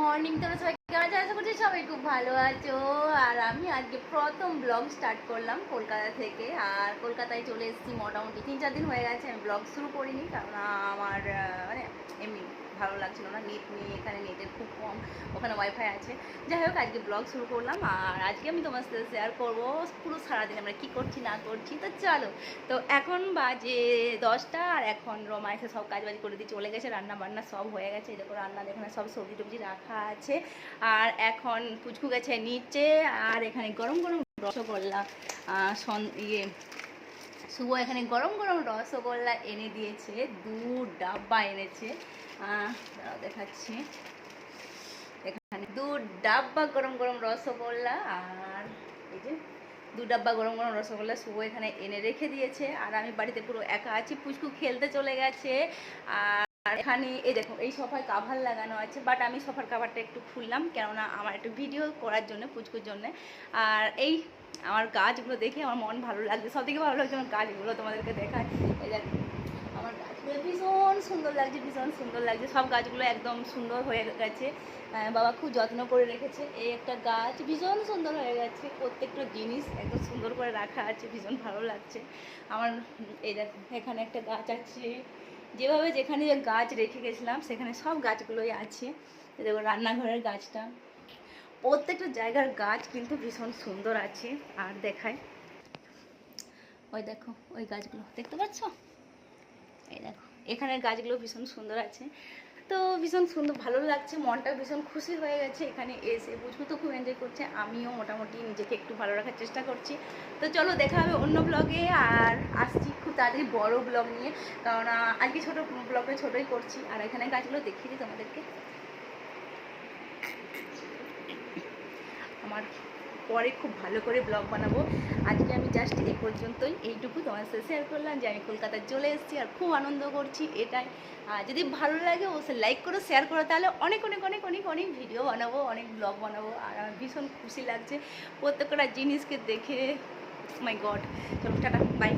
Morning তোমরা সবাই কেমন আশা করছি সবাই খুব ভালো আছো। আর আমি আজকে প্রথম ব্লগ স্টার্ট করলাম কলকাতা থেকে। আর কলকাতায় চলে এসেছি মোটামুটি তিন চার দিন হয়ে গেছে, আমি ব্লগ শুরু করিনি। কারণ আমার মানে ভালো লাগছিল না, নেট নিয়ে এখানে নেটের খুব কম, ওখানে ওয়াইফাই আছে। যাই হোক, আজকে ব্লগ শুরু করলাম, আর আজকে আমি তোমার সাথে শেয়ার করব পুরো সারাদিন আমরা কী করছি, না করছি, তো চলো। তো এখন বাজে দশটা, আর এখন রমা এসে সব কাজ বাজ করে দিয়ে চলে গেছে রান্না বান্না সব হয়ে গেছে, এই দেখো রান্নার এখানে সব সবজি টবজি রাখা আছে। আর এখন পুচকু গেছে নিচে, আর এখানে গরম গরম রসগোল্লা ইয়ে শুভ এখানে গরম গরম রসগোল্লা এনে দিয়েছে, দু ডাব্বা এনেছে। দেখাচ্ছি। এখানে দু ডাব্বা গরম গরম রসগোল্লা আর এই যে দু ডাব্বা গরম গরম রসগোল্লা শুভ এখানে এনে রেখে দিয়েছে। আর আমি বাড়িতে পুরো একা আছি, পুচকু খেলতে চলে গেছে। আর এখানে, এই দেখো, এই সোফায় কাভার লাগানো আছে বাট আমি সোফার কাভারটা একটু খুললাম, কেননা আমার একটু ভিডিও করার জন্য, পুচকুর জন্য। আর এই আমার গাছগুলো দেখে আমার মন ভালো লাগছে। সব থেকে ভালো লাগছে আমার গাছগুলো তোমাদেরকে দেখায়। এই দেখো, আমার গাছগুলো ভীষণ সুন্দর লাগছে, ভীষণ সুন্দর লাগছে। সব গাছগুলো একদম সুন্দর হয়ে গেছে। বাবা খুব যত্ন করে রেখেছে। এই একটা গাছ ভীষণ সুন্দর হয়ে গেছে। প্রত্যেকটা জিনিস একদম সুন্দর করে রাখা আছে, ভীষণ ভালো লাগছে। আমার, এই দেখো, এখানে একটা গাছ আছে। যেভাবে যেখানে যে গাছ রেখে গেছিলাম, সেখানে সব গাছগুলোই আছে। দেখো রান্নাঘরের গাছটা। প্রত্যেকটা জায়গার গাছ কিন্তু ভীষণ সুন্দর আছে, আর দেখায়। ওই দেখো, ওই গাছগুলো। দেখতে পাচ্ছ? এই দেখো, এখানের গাছগুলো ভীষণ সুন্দর আছে। তো ভীষণ সুন্দর, ভালো লাগছে মনটা ভীষণ খুশি হয়ে গেছে এখানে এসে। বুঝব তো খুব এনজয় করছে, আমিও মোটামুটি নিজেকে একটু ভালো রাখার চেষ্টা করছি। তো চলো দেখা হবে অন্য ব্লগে আর আসছি খুব তাড়াতাড়ি বড় ব্লগ নিয়ে। কারণ আজকে ছোটো ব্লগটা ছোটোই করছি, আর এখানে গাছগুলো দেখিয়ে দিই তোমাদেরকে। আমার পরে খুব ভালো করে ব্লগ বানাবো। আজকে আমি জাস্ট এই পর্যন্তই এইটুকু তোমার সাথে শেয়ার করলাম যে আমি কলকাতায় চলে এসেছি আর খুব আনন্দ করছি এটাই। যদি ভালো লাগে অবশ্যই লাইক করো শেয়ার করো, তাহলে অনেক অনেক অনেক অনেক অনেক ভিডিও বানাবো, অনেক ব্লগ বানাবো। আর আমার ভীষণ খুশি লাগছে প্রত্যেকটা জিনিসকে দেখে। মাই গড চলো, টাটা বাই